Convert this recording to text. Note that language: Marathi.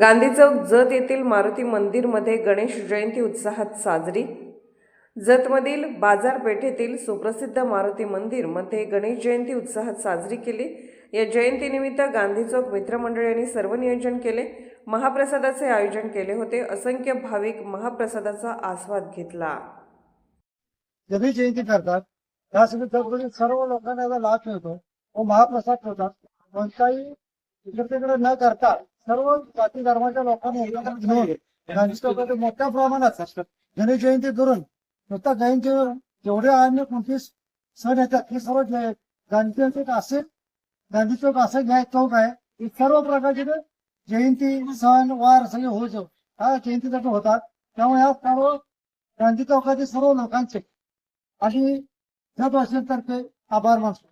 गांधी चौक जत येथील मारुती मंदिरमध्ये गणेश जयंती उत्साहात साजरी. जतमधील बाजारपेठेतील सुप्रसिद्ध मारुती मंदिरमध्ये गणेश जयंती उत्साहात साजरी केली. या जयंतीनिमित्त गांधी चौक मित्रमंडळी यांनी सर्व नियोजन केले. महाप्रसादाचे आयोजन केले होते. असंख्य भाविक महाप्रसादाचा आस्वाद घेतला. गणेश जयंती करतात त्यासाठी सर्व लोकांना लाभ मिळतो. व महाप्रसाद ठेवतात कोणताही इकडे तिकडे न करता सर्व जाती धर्माच्या लोकांनी मोठ्या प्रमाणात गणेश जयंती करून नुसता जयंती जेवढे अन्य कोणते सण येतात हे सर्व गांधी चौक असे गांधी चौक असं घ्याय चौक आहे सर्व प्रकारचे जयंती सण वार सगळे होत हा जयंतीसाठी होतात त्यामुळे या सर्व गांधी चौकातील सर्व लोकांचे आणि जगवासियांतर्फे आभार मानतो.